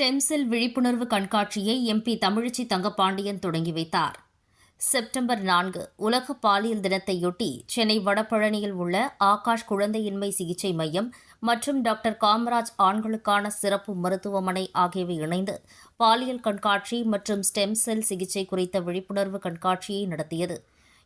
Stem cell விழிப்புணர்வு கண்காட்சியை MP Tamilisai Thangapandian தொடங்கி வைத்தார். செப்டம்பர் நான்கு உலக பாலியல் தினத்தையொட்டி சென்னை வடபழனியில் உள்ள ஆகாஷ் குழந்தையின்மை சிகிச்சை மையம் மற்றும் டாக்டர் காமராஜ் ஆண்களுக்கான சிறப்பு மருத்துவமனை ஆகியவை இணைந்து பாலியல் கண்காட்சி மற்றும் ஸ்டெம் செல் சிகிச்சை குறித்த விழிப்புணர்வு கண்காட்சியை நடத்தியது.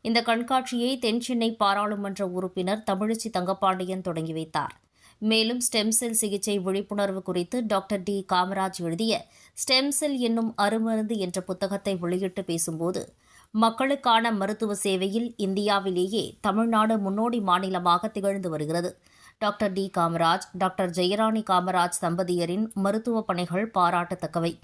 இந்த கண்காட்சியை தென்சென்னை பாராளுமன்ற உறுப்பினர் தமிழிசை தங்கப்பாண்டியன் தொடங்கி வைத்தார். மேலும் ஸ்டெம் செல் சிகிச்சை விழிப்புணர்வு குறித்து டாக்டர் டி. காமராஜ் எழுதிய ஸ்டெம் செல் என்னும் அருமருந்து என்ற புத்தகத்தை வெளியிட்டு பேசும்போது மக்களுக்கான மருத்துவ சேவையில் இந்தியாவிலேயே தமிழ்நாடு முன்னோடி மாநிலமாக திகழ்ந்து வருகிறது. Doctor D. Kamaraj doctor Jayarani Kamaraj தம்பதியரின் மருத்துவ பணிகள் பாராட்டத்தக்கவை.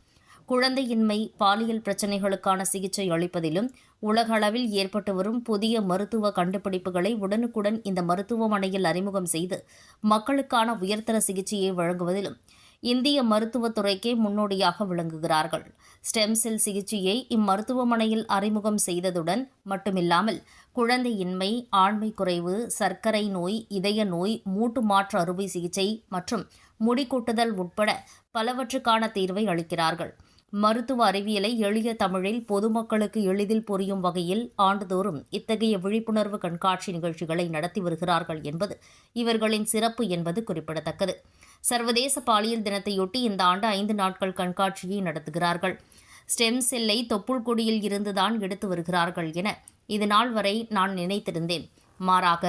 குழந்தையின்மை பாலியல் பிரச்சினைகளுக்கான சிகிச்சை அளிப்பதிலும் உலகளவில் ஏற்பட்டு வரும் புதிய மருத்துவ கண்டுபிடிப்புகளை உடனுக்குடன் இந்த மருத்துவமனையில் அறிமுகம் செய்து மக்களுக்கான உயர்தர சிகிச்சையை வழங்குவதிலும் இந்திய மருத்துவத்துறைக்கே முன்னோடியாக விளங்குகிறார்கள். ஸ்டெம் செல் சிகிச்சையை இம்மருத்துவமனையில் அறிமுகம் செய்ததுடன் மட்டுமில்லாமல் குழந்தையின்மை ஆண்மை குறைவு சர்க்கரை நோய் இதய நோய் மூட்டு மாற்று அறுவை சிகிச்சை மற்றும் முடிக்கூட்டுதல் உட்பட பலவற்றுக்கான தீர்வை அளிக்கிறார்கள். மருத்துவ அறிவியலை எளிய தமிழில் பொதுமக்களுக்கு எளிதில் புரியும் வகையில் ஆண்டுதோறும் இத்தகைய விழிப்புணர்வு கண்காட்சி நிகழ்ச்சிகளை நடத்தி வருகிறார்கள் என்பது இவர்களின் சிறப்பு என்பது குறிப்பிடத்தக்கது. சர்வதேச பாலியல் தினத்தையொட்டி இந்த ஆண்டு ஐந்து நாட்கள் கண்காட்சியை நடத்துகிறார்கள். ஸ்டெம் செல்லை தொப்புள் கொடியில் இருந்துதான் எடுத்து வருகிறார்கள் என இது நாள் வரை நான் நினைத்திருந்தேன். மாறாக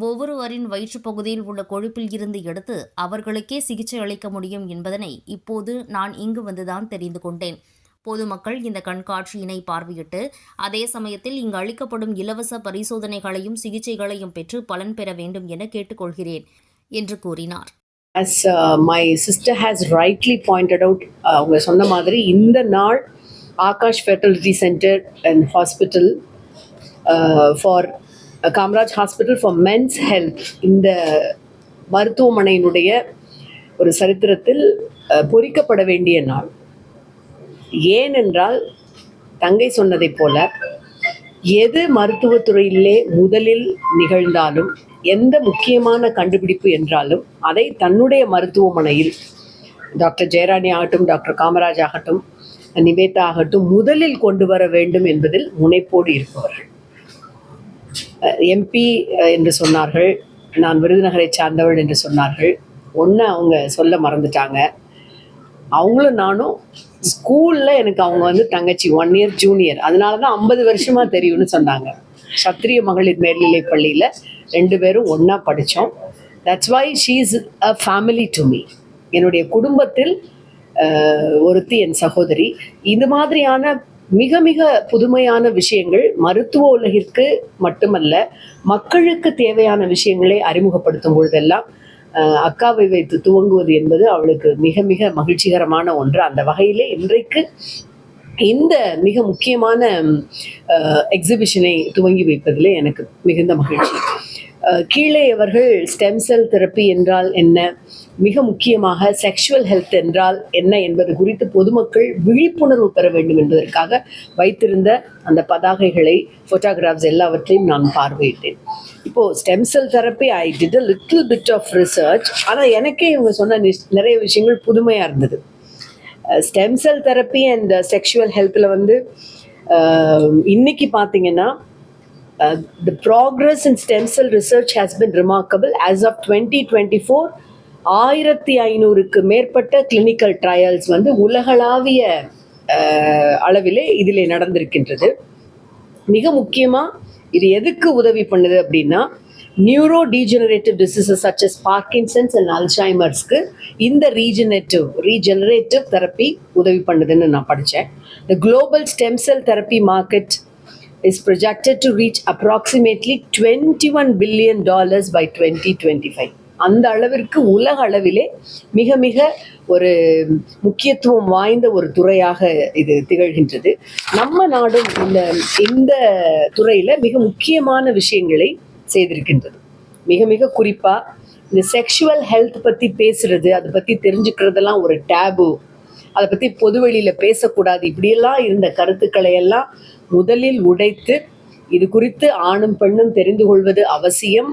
ஒவ்வொருவரின் வயிற்றுப் பகுதியில் உள்ள கொழுப்பில் இருந்து எடுத்து அவர்களுக்கே சிகிச்சை அளிக்க முடியும் என்பதனை இப்போது நான் இங்கு வந்துதான் தெரிந்து கொண்டேன். பொதுமக்கள் இந்த கண்காட்சியினை பார்வையிட்டு அதே சமயத்தில் இங்கு அளிக்கப்படும் இலவச பரிசோதனைகளையும் சிகிச்சைகளையும் பெற்று பலன் பெற வேண்டும் என கேட்டுக்கொள்கிறேன் என்று கூறினார். As my sister has rightly pointed out அவங்க சொன்ன மாதிரி இந்த நாள் Akash fertility centre and hospital for Kamaraj hospital for men's health இந்த மருத்துவமனையினுடைய ஒரு சரித்திரத்தில் பொறிக்கப்பட வேண்டிய நாள். ஏனென்றால் தங்கை சொன்னதைப் போல எது மருத்துவத்துறையிலே முதலில் நிகழ்ந்தாலும் எந்த முக்கியமான கண்டுபிடிப்பு என்றாலும் அதை தன்னுடைய மருத்துவமனையில் டாக்டர் ஜெயராணி ஆகட்டும் டாக்டர் காமராஜ் ஆகட்டும் நிவேதா ஆகட்டும் முதலில் கொண்டு வர வேண்டும் என்பதில் முனைப்போடு இருப்பவர்கள். எம்பி என்று சொன்னார்கள். நான் விருதுநகரை சார்ந்தவள் என்று சொன்னார்கள். ஒன்று அவங்க சொல்ல மறந்துட்டாங்க. அவங்களும் நானும் ஸ்கூலில் எனக்கு அவங்க வந்து தங்கச்சி ஒன் இயர் ஜூனியர் அதனால தான் ஐம்பது வருஷமாக தெரியும்னு சொன்னாங்க. சத்திரிய மகளிர் மேல்நிலை பள்ளியில் ரெண்டு பேரும் ஒன்றா படித்தோம் that's why she is a family to me என்னுடைய குடும்பத்தில் ஒருத்தி என் சகோதரி. இந்த மாதிரியான மிக மிக புதுமையான விஷயங்கள் மருத்துவ உலகிற்கு மட்டுமல்ல மக்களுக்கு தேவையான விஷயங்களை அறிமுகப்படுத்தும் பொழுதெல்லாம் அக்காவை வைத்து துவங்குவது என்பது அவளுக்கு மிக மிக மகிழ்ச்சிகரமான ஒன்று. அந்த வகையிலே இன்றைக்கு இந்த மிக முக்கியமான எக்ஸிபிஷனை துவங்கி வைப்பதிலே எனக்கு மிகுந்த மகிழ்ச்சி. கீழே அவர்கள் ஸ்டெம் செல் தெரப்பி என்றால் என்ன? மிக முக்கியமாக செக்ஷுவல் ஹெல்த் என்றால் என்ன என்பது குறித்து பொதுமக்கள் விழிப்புணர்வு பெற வேண்டும் என்பதற்காக வைத்திருந்த அந்த பதாகைகளை ஃபோட்டோகிராஃப்ஸ் எல்லாவற்றையும் நான் பார்வையிட்டேன். இப்போ stem cell therapy I did a little bit of research ஆனால் எனக்கே இவங்க சொன்ன நிறைய விஷயங்கள் புதுமையாக இருந்தது. Stem cell therapy and sexual ஹெல்த்தில் வந்து இன்னைக்கு பார்த்தீங்கன்னா the progress in stem cell research has been remarkable as of twenty twenty four ஆயிரத்தி ஐநூறுக்கு மேற்பட்ட கிளினிக்கல் ட்ரையல்ஸ் வந்து உலகளாவிய அளவிலே இதில் நடந்திருக்கின்றது. மிக முக்கியமாக இது எதுக்கு உதவி பண்ணுது அப்படின்னா neuro degenerative diseases such as Parkinson's and அல்சைமர்ஸ்க்கு இந்த ரீஜெனரேட்டிவ் ரீஜெனரேட்டிவ் தெரப்பி உதவி பண்ணுதுன்னு நான் படித்தேன் the global stem cell therapy market is projected to reach approximately 21 billion dollars by 2025 அந்த அளவிற்கு உலக அளவிலே மிக மிக ஒரு முக்கியத்துவம் வாய்ந்த ஒரு துறையாக இது திகழ்கின்றது. நம்ம நாடும் இந்த இந்த துறையில் மிக முக்கியமான விஷயங்களை செய்திருக்கின்றது. மிக மிக குறிப்பாக இந்த செக்ஷுவல் ஹெல்த் பற்றி பேசுறது அதை பற்றி தெரிஞ்சுக்கிறதெல்லாம் ஒரு டேபு அதை பற்றி பொதுவெளியில் பேசக்கூடாது. இப்படியெல்லாம் இருந்த கருத்துக்களை எல்லாம் முதலில் உடைத்து இது குறித்து ஆணும் பெண்ணும் தெரிந்து கொள்வது அவசியம்.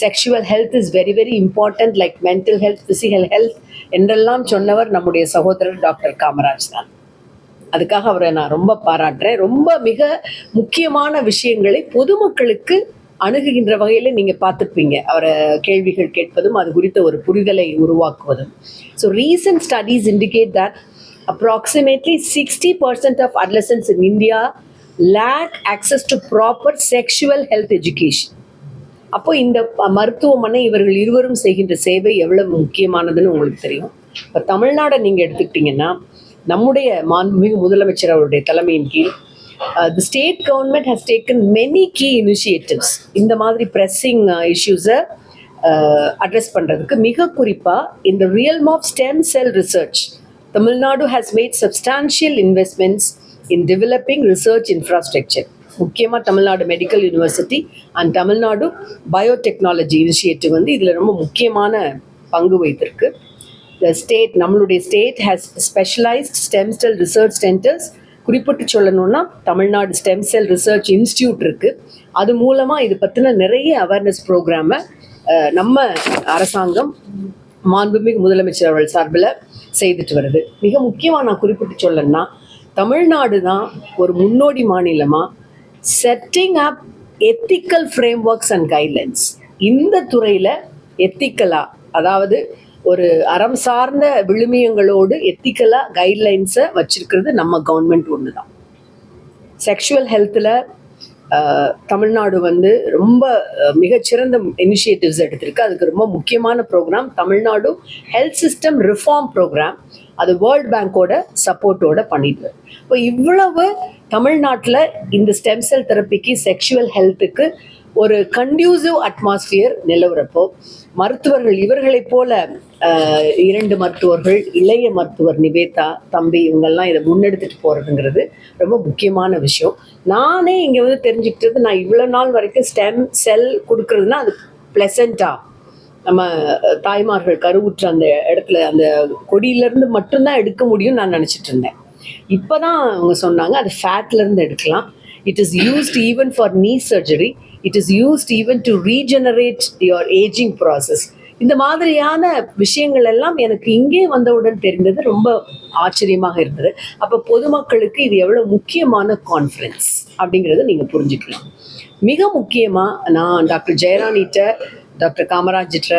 Sexual health is very very important like mental health physical health என்றெல்லாம் சொன்னவர் நம்முடைய சகோதரர் டாக்டர் காமராஜ் தான். அதுக்காக அவரை நான் ரொம்ப பாராட்டுறேன். ரொம்ப மிக முக்கியமான விஷயங்களை பொதுமக்களுக்கு அணுகுகின்ற வகையில் நீங்கள் பார்த்துருப்பீங்க. அவரை கேள்விகள் கேட்பதும் அது குறித்த ஒரு புரிதலை உருவாக்குவதும். So recent studies indicate that approximately sixty percent of adolescents in India lack access to proper sexual health education அப்போ இந்த மருத்துவமனை இவர்கள் இருவரும் செய்கின்ற சேவை எவ்வளவு முக்கியமானதுன்னு உங்களுக்கு தெரியும். இப்போ தமிழ்நாடை நீங்கள் எடுத்துக்கிட்டிங்கன்னா நம்முடைய மாண்புமிகு முதலமைச்சர் அவருடைய தலைமையின் கீழ் the state government has taken many key initiatives இந்த மாதிரி ப்ரெஸ்ஸிங் இஷ்யூஸை அட்ரஸ் பண்ணுறதுக்கு மிக குறிப்பாக இந்த ரியல்ம் of stem cell research Tamil Nadu has made substantial investments in developing research infrastructure முக்கியமாக Tamil Nadu medical university and Tamil Nadu biotechnology initiative வந்து இதில் ரொம்ப முக்கியமான பங்கு வைத்திருக்கு த ஸ்டேட் நம்மளுடைய state has specialised stem cell research centres குறிப்பிட்டு சொல்லணும்னா Tamil Nadu stem cell research institute இருக்குது அது மூலமாக இது பற்றின நிறைய அவேர்னஸ் ப்ரோக்ராமை நம்ம அரசாங்கம் மாண்புமிகு முதலமைச்சர் அவர்கள் சார்பில் செய்துட்டு வருது. மிக முக்கியமாக நான் குறிப்பிட்டு சொல்லணும்னா தமிழ்நாடு தான் ஒரு முன்னோடி மாநிலமாக setting up ethical frameworks and guidelines இந்த துறையில் எத்திக்கலாக அதாவது ஒரு அறம் சார்ந்த விழுமியங்களோடு எத்திக்கலாக கைட்லைன்ஸை வச்சிருக்கிறது நம்ம கவர்மெண்ட் ஒன்று தான் செக்ஷுவல் ஹெல்த்தில் தமிழ்நாடு வந்து ரொம்ப மிகச்சிறந்த இனிஷியேட்டிவ்ஸ் எடுத்திருக்கு. அதுக்கு ரொம்ப முக்கியமான programme Tamil Nadu health system reform programme அது வேர்ல்ட் பேங்கோட சப்போர்ட்டோட பண்ணிட்டு இப்போ இவ்வளவு தமிழ்நாட்டில் இந்த ஸ்டெம் செல் தெரப்பிக்கு செக்ஷுவல் ஹெல்த்துக்கு ஒரு கண்டியூசிவ் அட்மாஸ்பியர் நிலவுறப்போ மருத்துவர்கள் இவர்களைப் போல இரண்டு மருத்துவர்கள் இளைய மருத்துவர் நிவேதா தம்பி இவங்கெல்லாம் இதை முன்னெடுத்துட்டு போகிறதுங்கிறது ரொம்ப முக்கியமான விஷயம். நானே இங்கே வந்து தெரிஞ்சுக்கிட்டது நான் இவ்வளோ நாள் வரைக்கும் ஸ்டெம் செல் கொடுக்கறதுனா அது ப்ளசண்ட்டாக நம்ம தாய்மார்கள் கருவுற்ற அந்த இடத்துல அந்த கொடியிலேருந்து மட்டும்தான் எடுக்க முடியும்னு நான் நினச்சிட்டு இருந்தேன். இப்போ தான் அவங்க சொன்னாங்க அது ஃபேட்லேருந்து எடுக்கலாம். It is used even for knee surgery it is used even to regenerate your ageing process இந்த மாதிரியான விஷயங்கள் எல்லாம் எனக்கு இங்கே வந்தவுடன் தெரிந்தது. ரொம்ப ஆச்சரியமாக இருந்தது. அப்போ பொதுமக்களுக்கு இது எவ்வளோ முக்கியமான கான்ஃபரன்ஸ் அப்படிங்கிறத நீங்கள் புரிஞ்சுக்கலாம். மிக முக்கியமாக நான் டாக்டர் ஜெயராணிட்ட டாக்டர் காமராஜிட்ட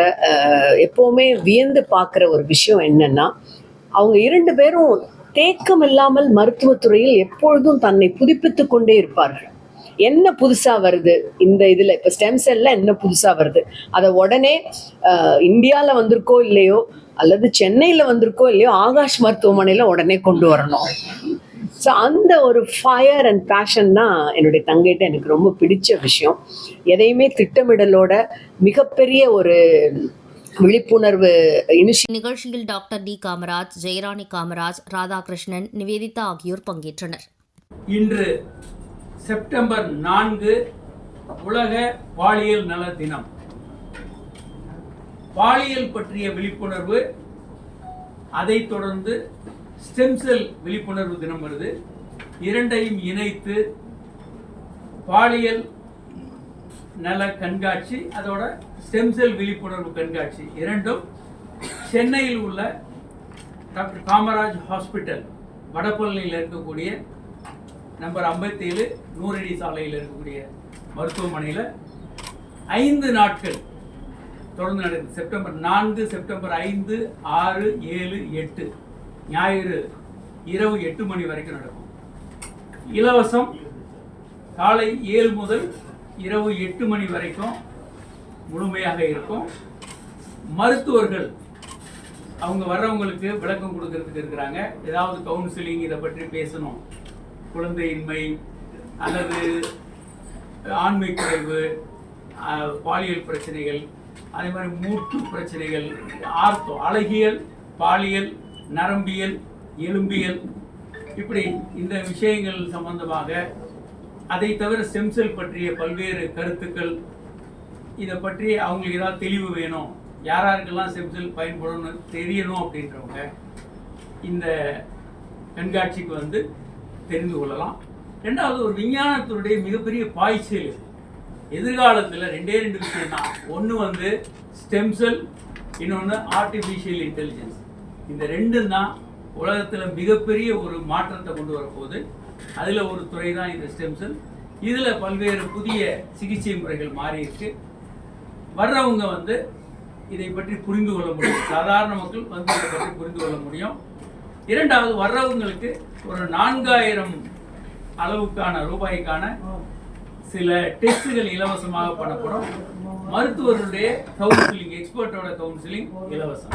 எப்போவுமே வியந்து பார்க்குற ஒரு விஷயம் என்னென்னா அவங்க இரண்டு பேரும் தேக்கம் இல்லாமல் மருத்துவத்துறையில் எப்பொழுதும் தன்னை புதுப்பித்து கொண்டே இருப்பார்கள். என்ன புதுசா வருது? இந்த இதுல இப்ப ஸ்டெம் செல்ல என்ன புதுசா வருது? அதை உடனே இந்தியாவில் வந்திருக்கோ இல்லையோ அல்லது சென்னையில் வந்திருக்கோ இல்லையோ ஆகாஷ் மருத்துவமனையில் உடனே கொண்டு வரணும். ஸோ அந்த ஒரு ஃபயர் அண்ட் பேஷன் தான் என்னுடைய தங்கைட்ட எனக்கு ரொம்ப பிடிச்ச விஷயம். எதையுமே திட்டமிடலோட மிகப்பெரிய ஒரு விழிப்புணர்வு நிகழ்ச்சியில் டாக்டர் டி காமராஜ் ஜெயராணி காமராஜ் ராதாகிருஷ்ணன் நிவேதிதா ஆகியோர் பங்கேற்றனர். இன்று செப்டம்பர் நான்கு உலக பாலியல் நல தினம். பாலியல் பற்றிய விழிப்புணர்வு அதைத் தொடர்ந்து ஸ்டெம் செல் விழிப்புணர்வு தினம் வருது. இரண்டையும் இணைத்து பாலியல் நல கண்காட்சி அதோட ஸ்டெம் செல் விழிப்புணர்வு கண்காட்சி இரண்டும் சென்னையில் உள்ள டாக்டர் காமராஜ் ஹாஸ்பிட்டல் வடபழனியில் இருக்கக்கூடிய நம்பர் ஐம்பத்தேழு நூறடி சாலையில் இருக்கக்கூடிய மருத்துவமனையில் ஐந்து நாட்கள் தொடர்ந்து நடக்குது. செப்டம்பர் நான்கு செப்டம்பர் ஐந்து ஆறு ஏழு எட்டு. ஞாயிறு இரவு எட்டு மணி வரைக்கும் நடக்கும். இலவசம் காலை ஏழு முதல் இரவு எட்டு மணி வரைக்கும் முழுமையாக இருக்கும். மருத்துவர்கள் அவங்க வர்றவங்களுக்கு விளக்கம் கொடுக்கறதுக்கு இருக்கிறாங்க. ஏதாவது கவுன்சிலிங் இதை பற்றி பேசணும். குழந்தையின்மை அல்லது ஆண்மை குறைவு பாலியல் பிரச்சனைகள் அதே மாதிரி மூட்டு பிரச்சனைகள் ஆர்த்தோ அழகியல் பாலியல் நரம்பியல் எலும்பியல் இப்படி இந்த விஷயங்கள் சம்பந்தமாக அதை தவிர செம்செல் செல் பற்றிய பல்வேறு கருத்துக்கள் இதை பற்றி அவங்களுக்கு ஏதாவது தெளிவு வேணும் யார் யாருக்கெல்லாம் செம்செல் செல் தெரியணும் அப்படின்றவங்க இந்த கண்காட்சிக்கு வந்து தெரிந்து கொள்ளலாம். ரெண்டாவது ஒரு விஞ்ஞானத்தினுடைய மிகப்பெரிய பாய்ச்சல் இது. எதிர்காலத்தில் ரெண்டே ரெண்டு விஷயம் தான் ஒன்று வந்து ஸ்டெம் செல் இன்னொன்று ஆர்டிஃபிஷியல் இன்டெலிஜென்ஸ் இந்த ரெண்டும் தான் உலகத்தில் மிகப்பெரிய ஒரு மாற்றத்தை கொண்டு வரப்போகுது. அதில் ஒரு துறை தான் இந்த ஸ்டெம் செல் இதில் பல்வேறு புதிய சிகிச்சை முறைகள் மாறியிருக்கு வர்றவங்க வந்து இதை பற்றி புரிந்து கொள்ள முடியும். சாதாரண மக்கள் வந்து இதை பற்றி புரிந்து கொள்ள முடியும். இரண்டாவது வர்றவங்களுக்கு ஒரு நான்காயிரம் அளவுக்கான ரூபாய்க்கான சில டெஸ்ட்டுகள் இலவசமாக பண்ணப்படும். மருத்துவருடைய கவுன்சிலிங் எக்ஸ்பர்ட்டோட கவுன்சிலிங் இலவசம்.